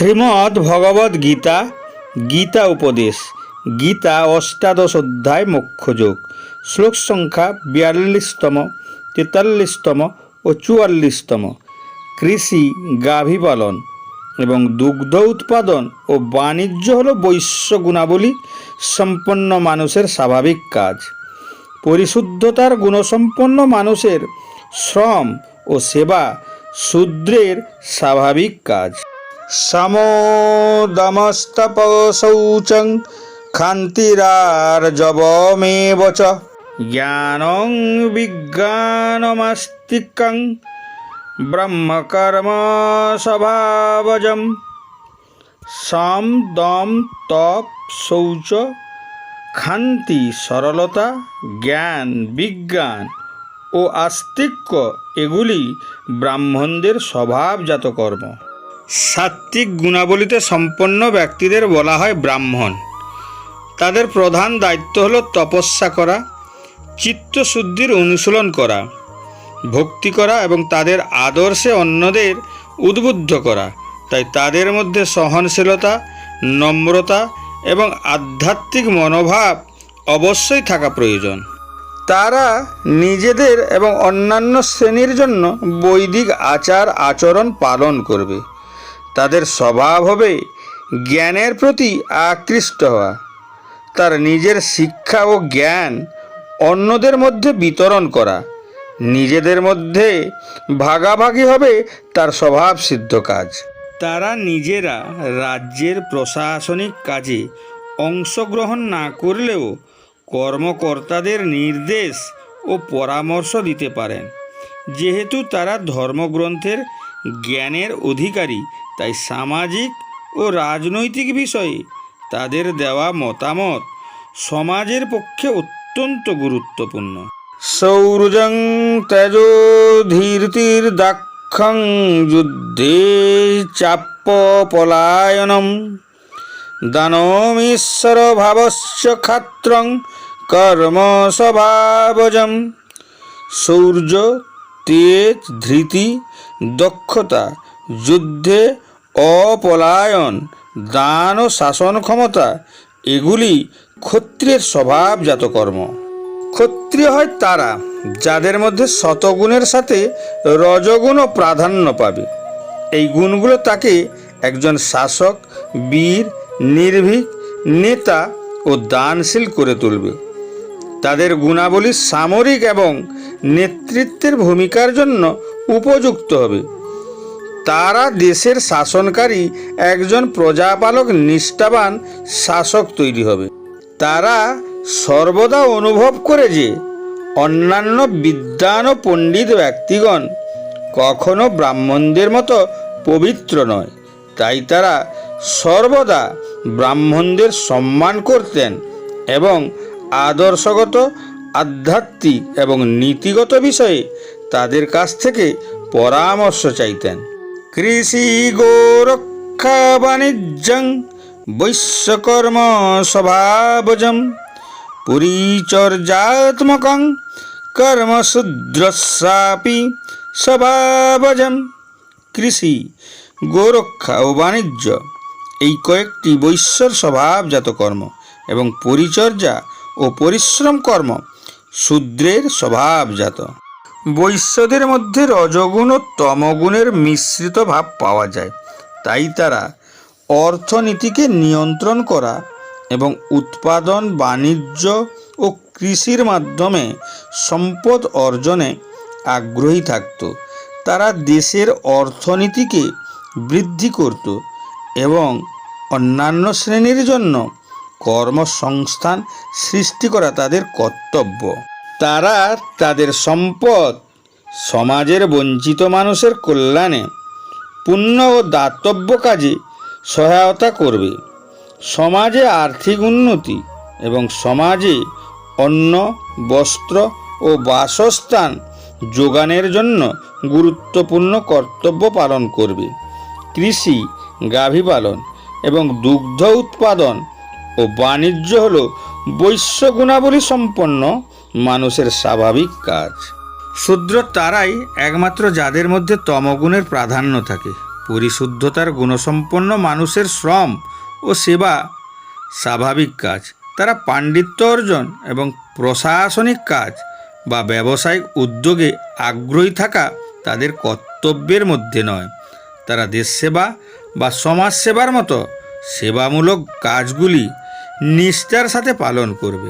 শ্রীমদ্ ভগবদ গীতা গীতা উপদেশ, গীতা অষ্টাদশ অধ্যায় মুখ্যযোগ শ্লোক সংখ্যা বিয়াল্লিশতম, তেতাল্লিশতম ও চুয়াল্লিশতম, কৃষি, গাভী পালন এবং দুগ্ধ উৎপাদন ও বাণিজ্য হল বৈশ্য গুণাবলী সম্পন্ন মানুষের স্বাভাবিক কাজ। পরিশুদ্ধতার গুণসম্পন্ন মানুষের শ্রম ও সেবা শূদ্রের স্বাভাবিক কাজ। সমদমস্তপ শৌচং ক্ষান্তিরার্জবমেব চ জ্ঞানং বিজ্ঞানমাস্তিকং ব্রহ্মকর্ম স্বভাবজম সম দম তপ শৌচ খান্তি সরলতা জ্ঞান বিজ্ঞান ও আস্তিক্য, এগুলি ব্রাহ্মণদের স্বভাবজাত কর্ম। সাত্ত্বিক গুণাবলীতে সম্পন্ন ব্যক্তিদের বলা হয় ব্রাহ্মণ। তাদের প্রধান দায়িত্ব হল তপস্যা করা, চিত্তশুদ্ধির অনুশীলন করা, ভক্তি করা এবং তাদের আদর্শে অন্যদের উদ্বুদ্ধ করা। তাই তাদের মধ্যে সহনশীলতা, নম্রতা এবং আধ্যাত্মিক মনোভাব অবশ্যই থাকা প্রয়োজন। তারা নিজেদের এবং অন্যান্য শ্রেণির জন্য বৈদিক আচার আচরণ পালন করবে। তাদের স্বভাব হবে জ্ঞানের প্রতি আকৃষ্ট হওয়া। তার নিজের শিক্ষা ও জ্ঞান অন্যদের মধ্যে বিতরণ করা। নিজেদের মধ্যে ভাগাভাগি হবে তার স্বভাব সিদ্ধ কাজ। তারা নিজেরা রাজ্যের প্রশাসনিক কাজে অংশগ্রহণ না করলেও কর্মকর্তাদের নির্দেশ ও পরামর্শ দিতে পারেন। যেহেতু তারা ধর্মগ্রন্থের জ্ঞানের অধিকারী তাই সামাজিক ও রাজনৈতিক বিষয়ে তাদের দেওয়া মতামত সমাজের পক্ষে অত্যন্ত গুরুত্বপূর্ণ। সৌরজং তেজো ধীরতির দাক্ষং যুদ্ধে চাপ্য পলায়নম দানমীশ্বর ভাবশ্চ খাত্রং কর্ম স্বভাবজম সৌর্য, তেজ, ধৃতি, দক্ষতা, যুদ্ধে অপলায়ন, দান ও শাসন ক্ষমতা, এগুলি ক্ষত্রিয়ের স্বভাবজাত কর্ম ক্ষত্রিয় হয় তারা, যাদের মধ্যে শতগুণের সাথে রজগুণও প্রাধান্য পাবে। এই গুণগুলো তাকে একজন শাসক, বীর, নির্ভীক, নেতা ও দানশীল করে তুলবে। তাদের গুণাবলী সামরিক এবং নেতৃত্বের ভূমিকার জন্য উপযুক্ত হবে। তারা দেশের শাসনকারী একজন প্রজাপালক নিষ্ঠাবান শাসক তৈরি হবে। তারা সর্বদা অনুভব করে যে অন্যান্য বিদ্বান ও পণ্ডিত ব্যক্তিগণ কখনো ব্রাহ্মণদের মতো পবিত্র নয়। তাই তারা সর্বদা ব্রাহ্মণদের সম্মান করতেন এবং আদর্শগত, আধ্যাত্মিক এবং নীতিগত বিষয়ে তাদের কাছ থেকে পরামর্শ চাইতেন। কৃষি গোরক্ষা বাণিজ্যং, বৈশ্যকর্ম স্বভাবজম, পরিচর্যাত্মকং কর্মশূদ্রস্যাপি স্বভাবজম। কৃষি, গোরক্ষা ও বাণিজ্য এই কয়েকটি বৈশ্যর স্বভাবজাত কর্ম এবং পরিচর্যা ও পরিশ্রম কর্ম শূদ্রের স্বভাবজাত। বৈশ্যদের মধ্যে রজগুণ ও তমগুণের মিশ্রিত ভাব পাওয়া যায়। তাই তারা অর্থনীতিকে নিয়ন্ত্রণ করা এবং উৎপাদন, বাণিজ্য ও কৃষির মাধ্যমে সম্পদ অর্জনে আগ্রহী থাকত। তারা দেশের অর্থনীতিকে বৃদ্ধি করত এবং অন্যান্য শ্রেণির জন্য কর্মসংস্থান সৃষ্টি করা তাদের কর্তব্য। তারা তাদের সম্পদ সমাজের বঞ্চিত মানুষের কল্যাণে পুণ্য ও দাতব্য কাজে সহায়তা করবে। সমাজে আর্থিক উন্নতি এবং সমাজে অন্ন, বস্ত্র ও বাসস্থান যোগানের জন্য গুরুত্বপূর্ণ কর্তব্য পালন করবে। কৃষি, গাভী পালন এবং দুগ্ধ উৎপাদন ও বাণিজ্য হল বৈশ্য গুণাবলী সম্পন্ন মানুষের স্বাভাবিক কাজ। শূদ্র তারাই একমাত্র যাদের মধ্যে তমগুণের প্রাধান্য থাকে। পরিশুদ্ধতার গুণসম্পন্ন মানুষের শ্রম ও সেবা স্বাভাবিক কাজ। তারা পাণ্ডিত্য অর্জন এবং প্রশাসনিক কাজ বা ব্যবসায়িক উদ্যোগে আগ্রহী থাকা তাদের কর্তব্যের মধ্যে নয়। তারা দেশসেবা বা সমাজসেবার মতো সেবামূলক কাজগুলি নিষ্ঠার সাথে পালন করবে।